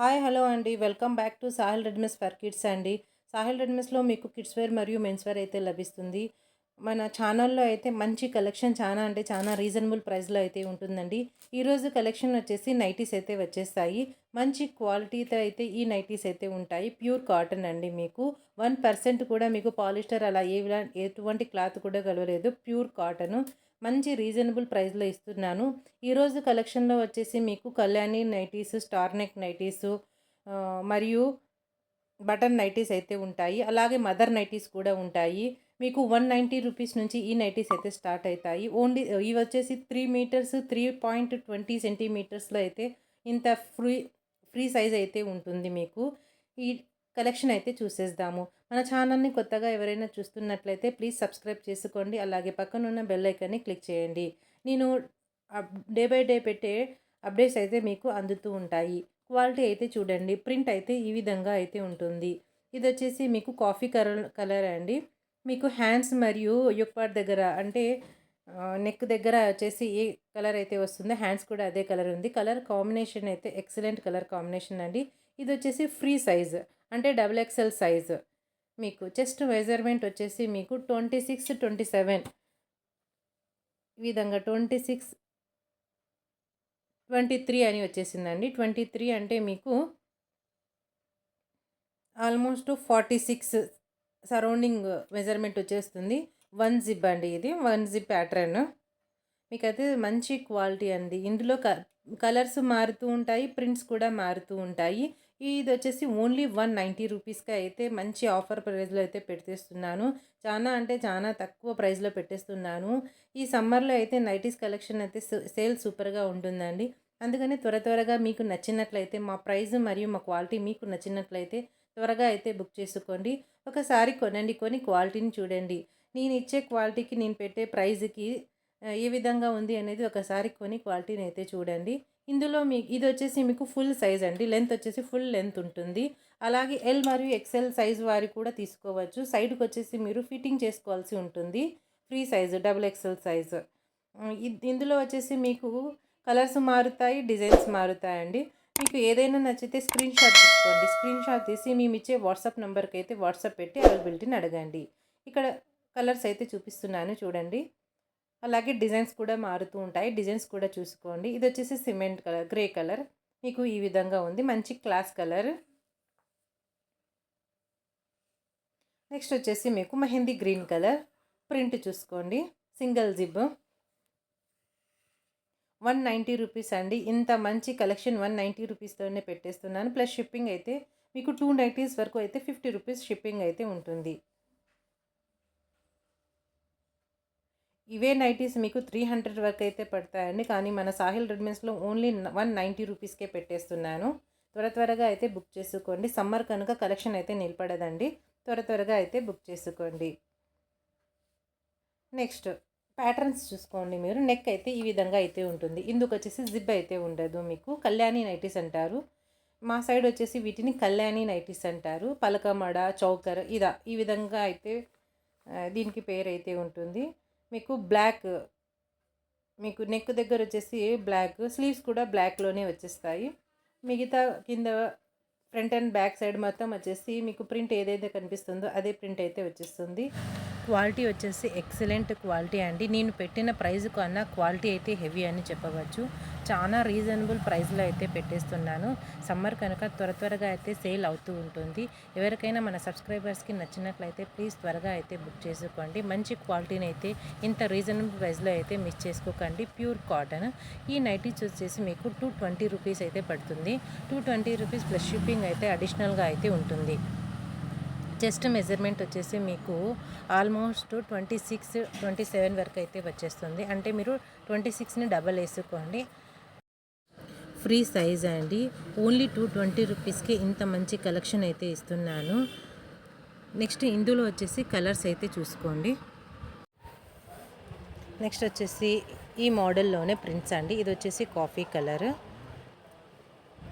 Hi hello అండి. Welcome back to Sahil readymades for kids అండి. సాహిల్ రెడ్మిస్లో మీకు కిడ్స్ వేర్ మరియు మెన్స్ వేర్ అయితే లభిస్తుంది. మన ఛానల్లో అయితే మంచి కలెక్షన్ చాలా అంటే చాలా రీజనబుల్ ప్రైస్లో అయితే ఉంటుందండి. ఈరోజు కలెక్షన్ వచ్చేసి నైటీస్ అయితే వచ్చేస్తాయి. మంచి క్వాలిటీతో అయితే ఈ నైటీస్ అయితే ఉంటాయి. ప్యూర్ కాటన్ అండి మీకు. వన్ పర్సెంట్ కూడా మీకు పాలిస్టర్ అలా ఏ ఎటువంటి క్లాత్ కూడా కలవలేదు. Pure cotton. మంచి రీజనబుల్ ప్రైస్లో ఇస్తున్నాను. ఈరోజు కలెక్షన్లో వచ్చేసి మీకు Kalyani nighties star neck nighties మరియు బటన్ నైటీస్ అయితే ఉంటాయి. అలాగే మదర్ నైటీస్ కూడా ఉంటాయి. మీకు వన్ నైంటీ రూపీస్ నుంచి ఈ నైటీస్ అయితే స్టార్ట్ అవుతాయి. ఓన్లీ ఇవి వచ్చేసి three metres three point twenty సెంటీమీటర్స్లో అయితే ఇంత ఫ్రీ ఫ్రీ సైజ్ అయితే ఉంటుంది మీకు. ఈ కలెక్షన్ అయితే చూసేద్దాము. మన ఛానల్ని కొత్తగా ఎవరైనా చూస్తున్నట్లయితే ప్లీజ్ సబ్స్క్రైబ్ చేసుకోండి. అలాగే పక్కన ఉన్న బెల్ ఐకాన్ని క్లిక్ చేయండి. నేను డే బై డే పెట్టే అప్డేట్స్ అయితే మీకు అందుతూ ఉంటాయి. క్వాలిటీ అయితే చూడండి. ప్రింట్ అయితే ఈ విధంగా అయితే ఉంటుంది. ఇది వచ్చేసి మీకు కాఫీ కలర్ కలర్ అండి. మీకు హ్యాండ్స్ మరియు యుక్పాట్ దగ్గర అంటే నెక్ దగ్గర వచ్చేసి ఏ కలర్ అయితే వస్తుందో హ్యాండ్స్ కూడా అదే కలర్ ఉంది. కలర్ కాంబినేషన్ అయితే ఎక్సలెంట్ కలర్ కాంబినేషన్ అండి. ఇది వచ్చేసి ఫ్రీ సైజ్ అంటే డబుల్ ఎక్సెల్ సైజ్. మీకు చెస్ట్ మెజర్మెంట్ వచ్చేసి మీకు ట్వంటీ సిక్స్ ట్వంటీ సెవెన్. ఈ విధంగా ట్వంటీ సిక్స్ ట్వంటీ త్రీ అని వచ్చేసిందండి. ట్వంటీ త్రీ అంటే మీకు almost forty six surrounding measurement వచ్చేస్తుంది. వన్ జిప్ అండి ఇది వన్ జిప్ ప్యాటర్న్. మీకైతే మంచి క్వాలిటీ అండి. ఇందులో క కలర్స్ మారుతూ ఉంటాయి ప్రింట్స్ కూడా మారుతూ ఉంటాయి. ఇది వచ్చేసి ఓన్లీ వన్ నైంటీ రూపీస్కి అయితే మంచి ఆఫర్ ప్రైస్లో అయితే పెట్టేస్తున్నాను. చాలా అంటే చాలా తక్కువ ప్రైస్లో పెట్టేస్తున్నాను. ఈ సమ్మర్లో అయితే నైటీస్ కలెక్షన్ అయితే సేల్ సూపర్గా ఉంటుందండి. అందుకని త్వర త్వరగా మీకు నచ్చినట్లయితే మా ప్రైస్ మరియు మా క్వాలిటీ మీకు నచ్చినట్లయితే త్వరగా అయితే బుక్ చేసుకోండి. ఒకసారి కొనండి కొని క్వాలిటీని చూడండి. నేను ఇచ్చే క్వాలిటీకి నేను పెట్టే ప్రైజ్కి ఏ విధంగా ఉంది అనేది ఒకసారి కొని క్వాలిటీని అయితే చూడండి. ఇందులో మీ ఇది వచ్చేసి మీకు ఫుల్ సైజ్ అండి. లెంత్ వచ్చేసి ఫుల్ లెంత్ ఉంటుంది. అలాగే ఎల్ మరియు ఎక్సెల్ సైజ్ వారి కూడా తీసుకోవచ్చు. సైడ్కి వచ్చేసి మీరు ఫిట్టింగ్ చేసుకోవాల్సి ఉంటుంది. Free size double XL size ఇందులో వచ్చేసి మీకు కలర్స్ మారుతాయి డిజైన్స్ మారుతాయండి. మీకు ఏదైనా నచ్చితే స్క్రీన్ షాట్ తీసుకోండి. స్క్రీన్ షాట్ తీసి మేము ఇచ్చే వాట్సాప్ నెంబర్కి అయితే వాట్సాప్ పెట్టి అవైలబిలిటీని అడగండి. ఇక్కడ కలర్స్ అయితే చూపిస్తున్నాను చూడండి. అలాగే డిజైన్స్ కూడా మారుతూ ఉంటాయి. డిజైన్స్ కూడా చూసుకోండి. ఇది వచ్చేసి సిమెంట్ కలర్ గ్రే కలర్. మీకు ఈ విధంగా ఉంది. మంచి క్లాస్ కలర్. నెక్స్ట్ వచ్చేసి మీకు మెహందీ గ్రీన్ కలర్. ప్రింట్ చూసుకోండి. Single zip. One ninety rupees అండి. ఇంత మంచి కలెక్షన్ వన్ నైంటీ రూపీస్తోనే పెట్టేస్తున్నాను. ప్లస్ షిప్పింగ్ అయితే మీకు టూ నైంటీస్ వరకు అయితే ఫిఫ్టీ రూపీస్ షిప్పింగ్ అయితే ఉంటుంది. ఇవే నైటీస్ మీకు త్రీ హండ్రెడ్ వరకు అయితే పడతాయండి. కానీ మన సాహిల్ రెడ్మిన్స్లో ఓన్లీ వన్ నైంటీ రూపీస్కే పెట్టేస్తున్నాను. త్వర త్వరగా అయితే బుక్ చేసుకోండి. సమ్మర్ కనుక కలెక్షన్ అయితే నిలబడదండి. త్వర త్వరగా అయితే బుక్ చేసుకోండి. నెక్స్ట్ ప్యాటర్న్స్ చూసుకోండి మీరు. నెక్ అయితే ఈ విధంగా అయితే ఉంటుంది. ఇందుకు వచ్చేసి జిబ్ అయితే ఉండదు మీకు. కళ్యాణి నైటీస్ అంటారు. మా సైడ్ వచ్చేసి వీటిని కళ్యాణి నైటీస్ అంటారు. పలకమడ చౌకర్ ఇదా ఈ విధంగా అయితే దీనికి పేరు అయితే ఉంటుంది. మీకు బ్లాక్ మీకు నెక్ దగ్గర వచ్చేసి బ్లాక్ స్లీవ్స్ కూడా బ్లాక్లోనే వచ్చేస్తాయి. మిగతా కింద ఫ్రంట్ అండ్ బ్యాక్ సైడ్ మొత్తం వచ్చేసి మీకు ప్రింట్ ఏదైతే కనిపిస్తుందో అదే ప్రింట్ అయితే వచ్చేస్తుంది. క్వాలిటీ వచ్చేసి ఎక్సలెంట్ క్వాలిటీ అండి. నేను పెట్టిన ప్రైస్ కన్నా క్వాలిటీ అయితే హెవీ అని చెప్పవచ్చు. చాలా రీజనబుల్ ప్రైస్లో అయితే పెట్టేస్తున్నాను. సమ్మర్ కనుక త్వర త్వరగా అయితే సేల్ అవుతూ ఉంటుంది. ఎవరికైనా మన సబ్స్క్రైబర్స్కి నచ్చినట్లయితే ప్లీజ్ త్వరగా అయితే బుక్ చేసుకోండి. మంచి క్వాలిటీని అయితే ఇంత రీజనబుల్ ప్రైస్లో అయితే మిస్ చేసుకోకండి. Pure cotton. ఈ నైటీస్ వచ్చేసి మీకు టూ ట్వంటీ రూపీస్ అయితే పడుతుంది. Two twenty rupees plus shipping అయితే అడిషనల్గా అయితే ఉంటుంది. చెస్ట్ మెజర్మెంట్ వచ్చేసి మీకు almost twenty six twenty seven వరకు అయితే వచ్చేస్తుంది. అంటే మీరు ట్వంటీ సిక్స్ని డబల్ వేసుకోండి. ఫ్రీ సైజ్ అండి. ఓన్లీ టూ ట్వంటీ రూపీస్కి ఇంత మంచి కలెక్షన్ అయితే ఇస్తున్నాను. నెక్స్ట్ ఇందులో వచ్చేసి కలర్స్ అయితే చూసుకోండి. నెక్స్ట్ వచ్చేసి ఈ మోడల్లోనే ప్రింట్స్ అండి. ఇది వచ్చేసి coffee colour.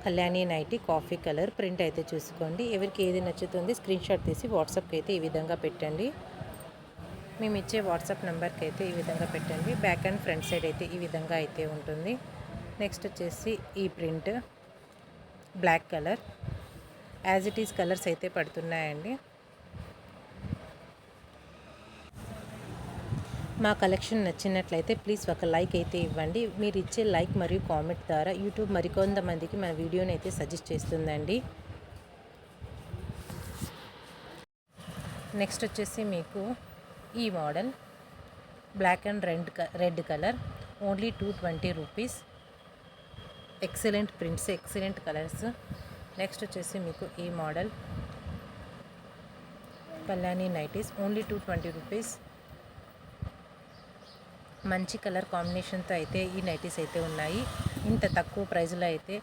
Kalyani nighty coffee colour print అయితే చూసుకోండి. ఎవరికి ఏది నచ్చుతుంది స్క్రీన్ షాట్ తీసి వాట్సాప్కి అయితే ఈ విధంగా పెట్టండి. మేము ఇచ్చే వాట్సాప్ నెంబర్కి అయితే ఈ విధంగా పెట్టండి. బ్యాక్ అండ్ ఫ్రంట్ సైడ్ అయితే ఈ విధంగా అయితే ఉంటుంది. నెక్స్ట్ వచ్చేసి ఈ print black colour. As it is colours అయితే పడుతున్నాయండి. మా కలెక్షన్ నచ్చినట్లయితే ప్లీజ్ ఒక లైక్ అయితే ఇవ్వండి. మీరు ఇచ్చే లైక్ మరియు కామెంట్ ద్వారా యూట్యూబ్ మరికొంతమందికి మన వీడియోని అయితే సజెస్ట్ చేస్తుందండి. నెక్స్ట్ వచ్చేసి మీకు ఈ model. Black and red red colour only two twenty rupees excellent prints excellent colours next వచ్చేసి మీకు ఈ model. Kalyani nighties only two twenty rupees మంచి కలర్ కాంబినేషన్తో అయితే ఈ నైటీస్ అయితే ఉన్నాయి. ఇంత తక్కువ ప్రైస్లో అయితే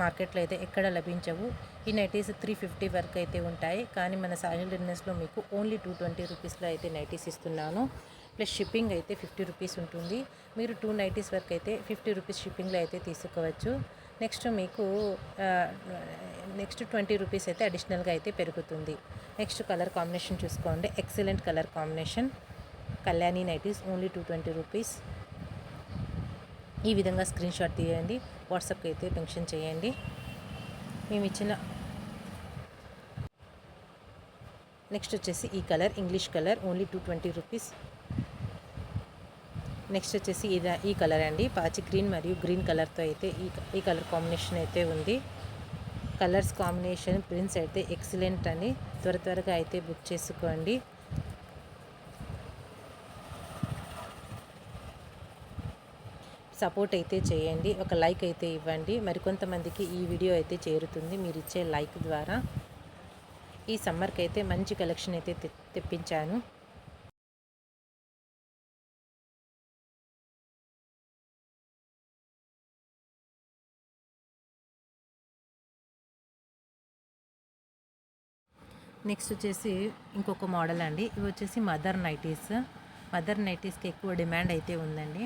మార్కెట్లో అయితే ఎక్కడ లభించవు. ఈ నైటీస్ త్రీ ఫిఫ్టీ వరకు అయితే ఉంటాయి. కానీ మన సాహిల్ డిన్నర్స్లో మీకు ఓన్లీ టూ ట్వంటీ రూపీస్లో అయితే నైటీస్ ఇస్తున్నాను. ప్లస్ షిప్పింగ్ అయితే ఫిఫ్టీ రూపీస్ ఉంటుంది. మీరు టూ నైటీస్ వరకు అయితే ఫిఫ్టీ రూపీస్ షిప్పింగ్లో అయితే తీసుకోవచ్చు. నెక్స్ట్ మీకు నెక్స్ట్ ట్వంటీ రూపీస్ అయితే అడిషనల్గా అయితే పెరుగుతుంది. నెక్స్ట్ కలర్ కాంబినేషన్ చూసుకోండి. Excellent colour combination. Kalyani nighties only two twenty rupees ఈ విధంగా స్క్రీన్ షాట్ తీయండి. వాట్సాప్కి అయితే పెన్షన్ చేయండి. మేము ఇచ్చిన నెక్స్ట్ వచ్చేసి ఈ colour English colour only two twenty rupees next వచ్చేసి ఇది ఈ కలర్ అండి. పాచి గ్రీన్ మరియు గ్రీన్ కలర్తో అయితే ఈ ఈ కలర్ కాంబినేషన్ అయితే ఉంది. కలర్స్ కాంబినేషన్ ప్రింట్స్ అయితే ఎక్సలెంట్ అని త్వర త్వరగా అయితే బుక్ చేసుకోండి. సపోర్ట్ అయితే చేయండి ఒక లైక్ అయితే ఇవ్వండి. మరికొంతమందికి ఈ వీడియో అయితే చేరుతుంది. మీరు ఇచ్చే లైక్ ద్వారా ఈ సమ్మర్కి అయితే మంచి కలెక్షన్ అయితే తెప్పించాను. నెక్స్ట్ వచ్చేసి ఇంకొక మోడల్ అండి. ఇవి వచ్చేసి మదర్ నైటీస్. మదర్ నైటీస్కి ఎక్కువ డిమాండ్ అయితే ఉందండి.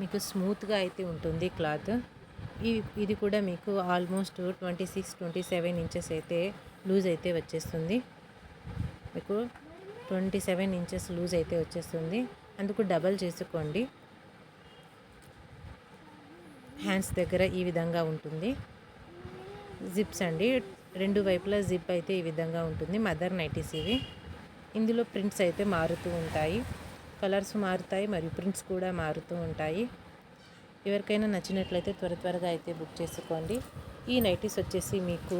మీకు స్మూత్గా అయితే ఉంటుంది క్లాత్. ఈ ఇది కూడా మీకు almost twenty six twenty seven inches అయితే లూజ్ అయితే వచ్చేస్తుంది. మీకు ట్వంటీ సెవెన్ ఇంచెస్ లూజ్ అయితే వచ్చేస్తుంది. అందుకు డబల్ చేసుకోండి. హ్యాండ్స్ దగ్గర ఈ విధంగా ఉంటుంది. జిప్స్ అండి. రెండు వైపులా జిప్ అయితే ఈ విధంగా ఉంటుంది. మదర్ నైటీస్ ఇవి. ఇందులో ప్రింట్స్ అయితే మారుతూ ఉంటాయి. కలర్స్ మారుతాయి మరియు ప్రింట్స్ కూడా మారుతూ ఉంటాయి. ఎవరికైనా నచ్చినట్లయితే త్వర త్వరగా అయితే బుక్ చేసుకోండి. ఈ నైటీస్ వచ్చేసి మీకు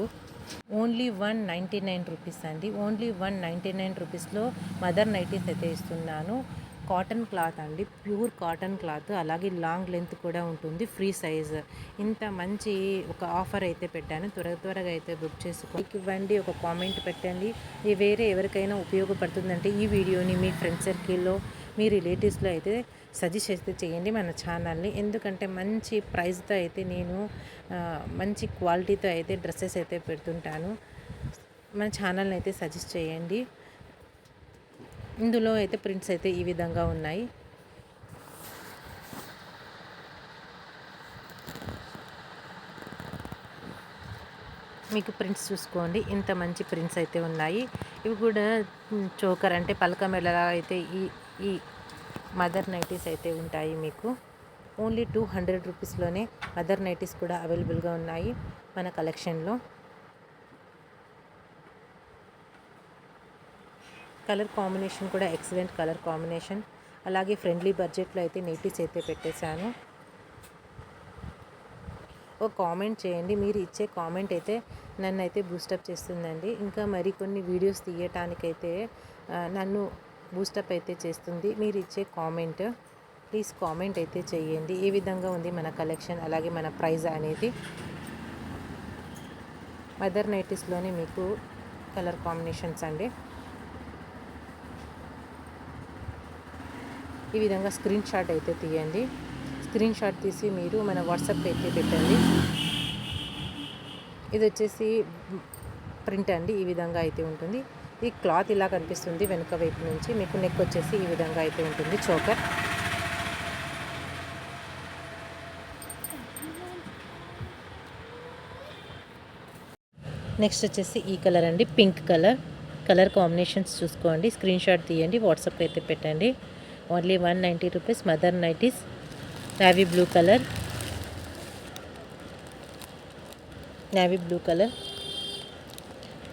only one ninety nine rupees అండి. ఓన్లీ వన్ నైంటీ నైన్ రూపీస్లో మదర్ నైటీస్ అయితే ఇస్తున్నాను. కాటన్ క్లాత్ అండి. ప్యూర్ కాటన్ క్లాత్ అలాగే లాంగ్ లెంత్ కూడా ఉంటుంది. Free size. ఇంత మంచి ఒక ఆఫర్ అయితే పెట్టాను. త్వర త్వరగా అయితే బుక్ చేసుకో ఇవ్వండి ఒక కామెంట్ పెట్టండి. వేరే ఎవరికైనా ఉపయోగపడుతుందంటే ఈ వీడియోని మీ ఫ్రెండ్ సర్కిల్లో మీ రిలేటివ్స్లో అయితే సజెస్ట్ అయితే చేయండి మన ఛానల్ని ఎందుకంటే మంచి ప్రైస్తో అయితే నేను మంచి క్వాలిటీతో అయితే డ్రెస్సెస్ అయితే పెడుతుంటాను. మన ఛానల్ని అయితే సజెస్ట్ చేయండి. ఇందులో అయితే ప్రింట్స్ అయితే ఈ విధంగా ఉన్నాయి. మీకు ప్రింట్స్ చూసుకోండి. ఇంత మంచి ప్రింట్స్ అయితే ఉన్నాయి. ఇవి కూడా చోకర్ అంటే పలక మెల్లగా అయితే ఈ ఈ మదర్ నైటీస్ అయితే ఉంటాయి మీకు. ఓన్లీ టూ హండ్రెడ్ రూపీస్లోనే మదర్ నైటీస్ కూడా అవైలబుల్గా ఉన్నాయి మన కలెక్షన్లో. కలర్ కాంబినేషన్ కూడా ఎక్సలెంట్ కలర్ కాంబినేషన్. అలాగే ఫ్రెండ్లీ బడ్జెట్లో అయితే నైటీస్ అయితే పెట్టేశాను. ఓ కామెంట్ చేయండి. మీరు ఇచ్చే కామెంట్ అయితే నన్ను అయితే బూస్టప్ చేస్తుందండి. ఇంకా మరికొన్ని వీడియోస్ తీయటానికైతే నన్ను బూస్టప్ అయితే చేస్తుంది. మీరు ఇచ్చే కామెంట్ ప్లీజ్ కామెంట్ అయితే చేయండి. ఏ విధంగా ఉంది మన కలెక్షన్ అలాగే మన ప్రైజ్ అనేది. మదర్ నైటీస్లోనే మీకు కలర్ కాంబినేషన్స్ అండి. ఈ విధంగా స్క్రీన్ షాట్ అయితే తీయండి. స్క్రీన్ షాట్ తీసి మీరు మన వాట్సాప్ అయితే పెట్టండి. ఇది వచ్చేసి ప్రింట్ అండి. ఈ విధంగా అయితే ఉంటుంది. ఈ క్లాత్ ఇలా కనిపిస్తుంది వెనుక వైపు నుంచి. మీకు నెక్ వచ్చేసి ఈ విధంగా అయితే ఉంటుంది చోకర్. నెక్స్ట్ వచ్చేసి ఈ కలర్ అండి పింక్ కలర్. కలర్ కాంబినేషన్స్ చూసుకోండి స్క్రీన్ షాట్ తీయండి వాట్సాప్ అయితే పెట్టండి. Only one ninety rupees mother nighties navy blue colour navy blue colour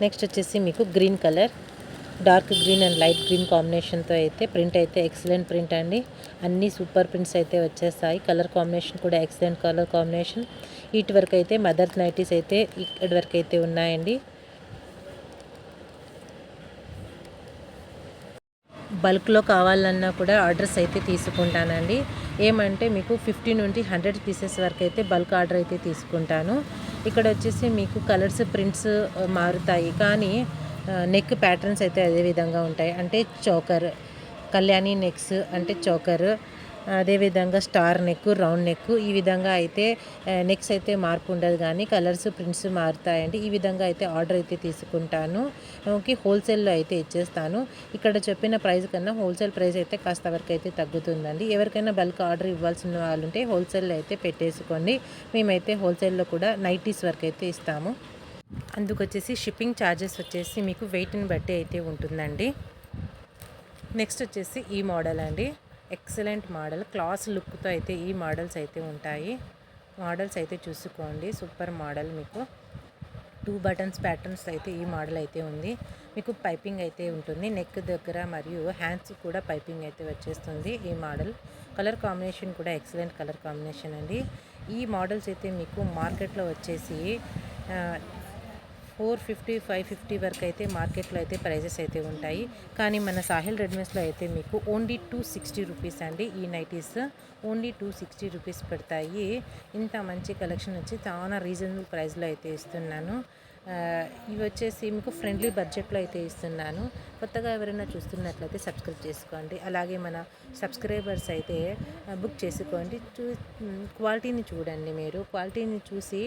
next వచ్చేసి మీకు green colour dark green and light green కాంబినేషన్తో అయితే ప్రింట్ అయితే ఎక్సలెంట్ ప్రింట్ అండి. అన్ని సూపర్ ప్రింట్స్ అయితే వచ్చేస్తాయి. కలర్ కాంబినేషన్ కూడా ఎక్సలెంట్ కలర్ కాంబినేషన్. ఇటు వరకు అయితే మదర్ నైటీస్ అయితే ఇక్కడి వరకు అయితే ఉన్నాయండి. బల్క్లో కావాలన్నా కూడా ఆర్డర్స్ అయితే తీసుకుంటానండి. ఏమంటే మీకు ఫిఫ్టీ నుండి హండ్రెడ్ పీసెస్ వరకు అయితే బల్క్ ఆర్డర్ అయితే తీసుకుంటాను. ఇక్కడ వచ్చేసి మీకు కలర్స్ ప్రింట్స్ మారుతాయి. కానీ నెక్ ప్యాటర్న్స్ అయితే అదే విధంగా ఉంటాయి. అంటే చోకర్ కళ్యాణి నెక్స్ అంటే చోకర్. అదేవిధంగా స్టార్ నెక్ రౌండ్ నెక్ ఈ విధంగా అయితే నెక్స్ అయితే మార్పు ఉండదు కానీ కలర్స్ ప్రింట్స్ మారుతాయండి. ఈ విధంగా అయితే ఆర్డర్ అయితే తీసుకుంటాను. ఓకే హోల్సేల్లో అయితే ఇచ్చేస్తాను. ఇక్కడ చెప్పిన ప్రైస్ కన్నా హోల్సేల్ ప్రైస్ అయితే కాస్త వరకు అయితే తగ్గుతుందండి. ఎవరికైనా బల్క్ ఆర్డర్ ఇవ్వాల్సిన వాళ్ళు ఉంటే హోల్సేల్లో అయితే పెట్టేసుకోండి. మేమైతే హోల్సేల్లో కూడా నైటీస్ వరకు అయితే ఇస్తాము. అందుకొచ్చేసి షిప్పింగ్ ఛార్జెస్ వచ్చేసి మీకు వెయిట్ని బట్టి అయితే ఉంటుందండి. నెక్స్ట్ వచ్చేసి ఈ మోడల్ అండి. Excellent model. క్లాస్ లుక్తో అయితే ఈ మోడల్స్ అయితే ఉంటాయి. మోడల్స్ అయితే చూసుకోండి. సూపర్ మోడల్ మీకు. టూ బటన్స్ ప్యాటర్న్స్ అయితే ఈ మోడల్ అయితే ఉంది. మీకు పైపింగ్ అయితే ఉంటుంది. నెక్ దగ్గర మరియు హ్యాండ్స్ కూడా పైపింగ్ అయితే వచ్చేస్తుంది ఈ మోడల్. కలర్ కాంబినేషన్ కూడా ఎక్సలెంట్ కలర్ కాంబినేషన్ అండి. ఈ మోడల్స్ అయితే మీకు మార్కెట్లో వచ్చేసి ఫోర్ ఫిఫ్టీ ఫైవ్ ఫిఫ్టీ వరకు అయితే మార్కెట్లో అయితే ప్రైజెస్ అయితే ఉంటాయి. కానీ మన సాహిల్ రెడ్మిస్లో అయితే మీకు ఓన్లీ టూ సిక్స్టీ రూపీస్ అండి ఈ nighties. Only two sixty rupees పెడతాయి. ఇంత మంచి కలెక్షన్ వచ్చి చాలా రీజనబుల్ ప్రైస్లో అయితే ఇస్తున్నాను. ఇవి వచ్చేసి మీకు ఫ్రెండ్లీ బడ్జెట్లో అయితే ఇస్తున్నాను. కొత్తగా ఎవరైనా చూస్తున్నట్లయితే సబ్స్క్రైబ్ చేసుకోండి. అలాగే మన సబ్స్క్రైబర్స్ అయితే బుక్ చేసుకోండి. చూ క్వాలిటీని చూడండి మీరు. క్వాలిటీని చూసి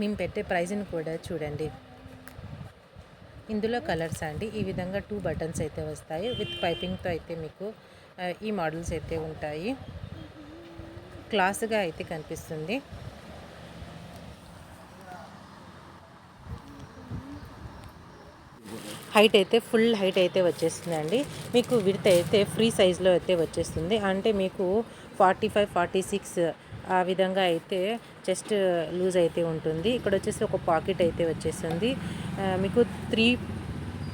మేము పెట్టే ప్రైజ్ని కూడా చూడండి. ఇందులో కలర్స్ అండి. ఈ విధంగా టూ బటన్స్ అయితే వస్తాయి. విత్ పైపింగ్తో అయితే మీకు ఈ మోడల్స్ అయితే ఉంటాయి. క్లాస్గా అయితే కనిపిస్తుంది. హైట్ అయితే ఫుల్ హైట్ అయితే వచ్చేస్తుందండి. మీకు విడత అయితే ఫ్రీ సైజ్లో అయితే వచ్చేస్తుంది. అంటే మీకు ఫార్టీ ఫైవ్ ఫార్టీ సిక్స్ ఆ విధంగా అయితే చెస్ట్ లూజ్ అయితే ఉంటుంది. ఇక్కడ వచ్చేసి ఒక పాకెట్ అయితే వచ్చేస్తుంది మీకు three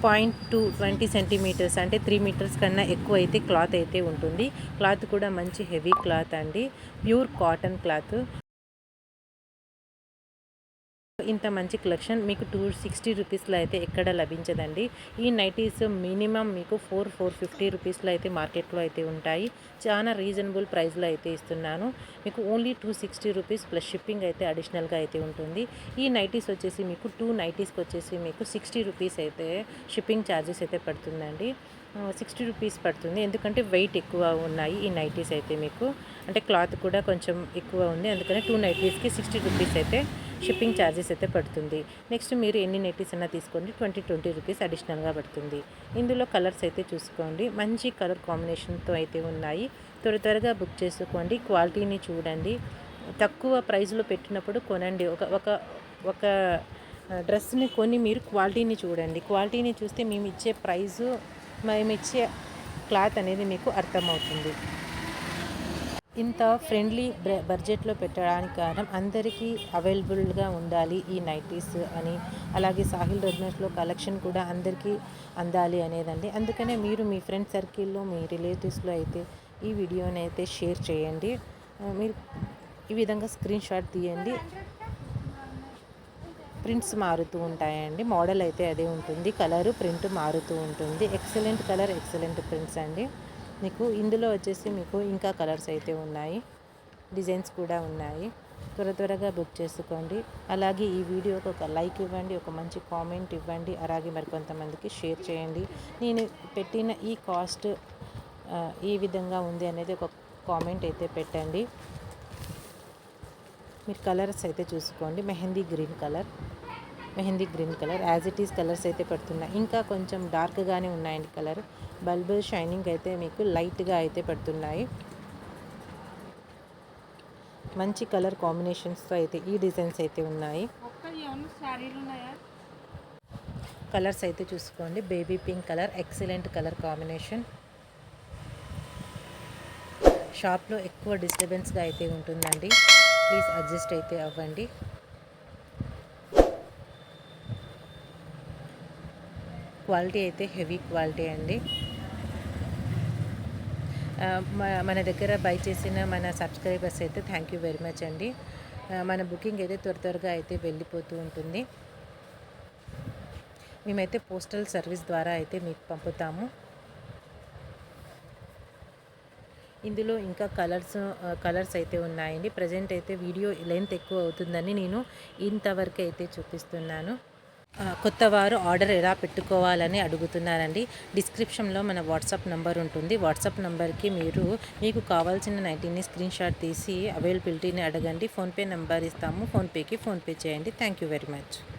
point two twenty centimetres అంటే త్రీ మీటర్స్ కన్నా ఎక్కువ అయితే క్లాత్ అయితే ఉంటుంది. క్లాత్ కూడా మంచి హెవీ క్లాత్ అండి. Pure cotton cloth. ఇంత మంచి కలెక్షన్ మీకు టూ సిక్స్టీ రూపీస్లో అయితే ఎక్కడ లభించదండి. ఈ నైటీస్ మినిమం మీకు ఫోర్ ఫోర్ ఫిఫ్టీ రూపీస్లో అయితే మార్కెట్లో అయితే ఉంటాయి. చాలా రీజనబుల్ ప్రైస్లో అయితే ఇస్తున్నాను. మీకు only two sixty rupees plus shipping అయితే అడిషనల్గా అయితే ఉంటుంది. ఈ నైటీస్ వచ్చేసి మీకు టూ నైటీస్కి వచ్చేసి మీకు సిక్స్టీ రూపీస్ అయితే షిప్పింగ్ ఛార్జెస్ అయితే పడుతుందండి. సిక్స్టీ రూపీస్ పడుతుంది. ఎందుకంటే వెయిట్ ఎక్కువ ఉన్నాయి ఈ నైటీస్ అయితే మీకు. అంటే క్లాత్ కూడా కొంచెం ఎక్కువ ఉంది. అందుకని టూ నైటీస్కి సిక్స్టీ రూపీస్ అయితే షిప్పింగ్ ఛార్జెస్ అయితే పడుతుంది. నెక్స్ట్ మీరు ఎన్ని నైటీస్ అయినా తీసుకోండి. ట్వంటీ ట్వంటీ రూపీస్ అడిషనల్గా పడుతుంది. ఇందులో కలర్స్ అయితే చూసుకోండి. మంచి కలర్ కాంబినేషన్తో అయితే ఉన్నాయి. త్వర త్వరగా బుక్ చేసుకోండి. క్వాలిటీని చూడండి. తక్కువ ప్రైస్లో పెట్టినప్పుడు కొనండి. ఒక ఒక ఒక డ్రెస్ని కొని మీరు క్వాలిటీని చూడండి. క్వాలిటీని చూస్తే మేము ఇచ్చే ప్రైజు మేమిచ్చే క్లాత్ అనేది మీకు అర్థమవుతుంది. ఇంత ఫ్రెండ్లీ బడ్జెట్లో పెట్టడానికి కారణం అందరికీ అవైలబుల్గా ఉండాలి ఈ నైటీస్ అని అలాగే సాహిల్ రెడ్మెస్లో కలెక్షన్ కూడా అందరికీ అందాలి అనేదండి. అందుకనే మీరు మీ ఫ్రెండ్ సర్కిల్లో మీ రిలేటివ్స్లో అయితే ఈ వీడియోని అయితే షేర్ చేయండి. మీరు ఈ విధంగా స్క్రీన్ షాట్ తీయండి. ప్రింట్స్ మారుతూ ఉంటాయండి. మోడల్ అయితే అదే ఉంటుంది. కలరు ప్రింట్ మారుతూ ఉంటుంది. ఎక్సలెంట్ కలర్ ఎక్సలెంట్ ప్రింట్స్ అండి. మీకు ఇందులో వచ్చేసి మీకు ఇంకా కలర్స్ అయితే ఉన్నాయి. డిజైన్స్ కూడా ఉన్నాయి. త్వర త్వరగా బుక్ చేసుకోండి. అలాగే ఈ వీడియోకి ఒక లైక్ ఇవ్వండి ఒక మంచి కామెంట్ ఇవ్వండి. అలాగే మరి కొంతమందికి షేర్ చేయండి. నేను పెట్టిన ఈ కాస్ట్ ఈ విధంగా ఉంది అనేది ఒక కామెంట్ అయితే పెట్టండి. మీరు కలర్స్ అయితే చూసుకోండి. Mehndi green colour. Mehndi green colour. As it is colours అయితే పడుతున్నాయి. ఇంకా కొంచెం డార్క్గానే ఉన్నాయండి కలర్. బల్బ్ షైనింగ్ అయితే మీకు లైట్గా అయితే పడుతున్నాయి. మంచి కలర్ కాంబినేషన్స్తో అయితే ఈ డిజైన్స్ అయితే ఉన్నాయి. కలర్స్ అయితే చూసుకోండి. Baby pink colour excellent colour combination షాప్లో ఎక్కువ డిస్టర్బెన్స్గా అయితే ఉంటుందండి. ప్లీజ్ అడ్జస్ట్ అయితే అవ్వండి. క్వాలిటీ అయితే హెవీ క్వాలిటీ అండి. మన దగ్గర బై చేసిన మన సబ్స్క్రైబర్స్ అయితే థ్యాంక్ యూ వెరీ మచ్ అండి. మన బుకింగ్ అయితే త్వర త్వరగా అయితే వెళ్ళిపోతూ ఉంటుంది. మేమైతే పోస్టల్ సర్వీస్ ద్వారా అయితే మీకు పంపుతాము. ఇందులో ఇంకా కలర్స్ కలర్స్ అయితే ఉన్నాయండి. ప్రజెంట్ అయితే వీడియో లెంత్ ఎక్కువ అవుతుందని నేను ఇంతవరకు అయితే చూపిస్తున్నాను. కొత్త వారు ఆర్డర్ ఎలా పెట్టుకోవాలని అడుగుతున్నారండి. డిస్క్రిప్షన్లో మన వాట్సాప్ నంబర్ ఉంటుంది. వాట్సాప్ నంబర్కి మీరు మీకు కావాల్సిన నైటీని స్క్రీన్ షాట్ తీసి అవైలబిలిటీని అడగండి. ఫోన్పే నెంబర్ ఇస్తాము. ఫోన్పేకి ఫోన్పే చేయండి. Thank you very much.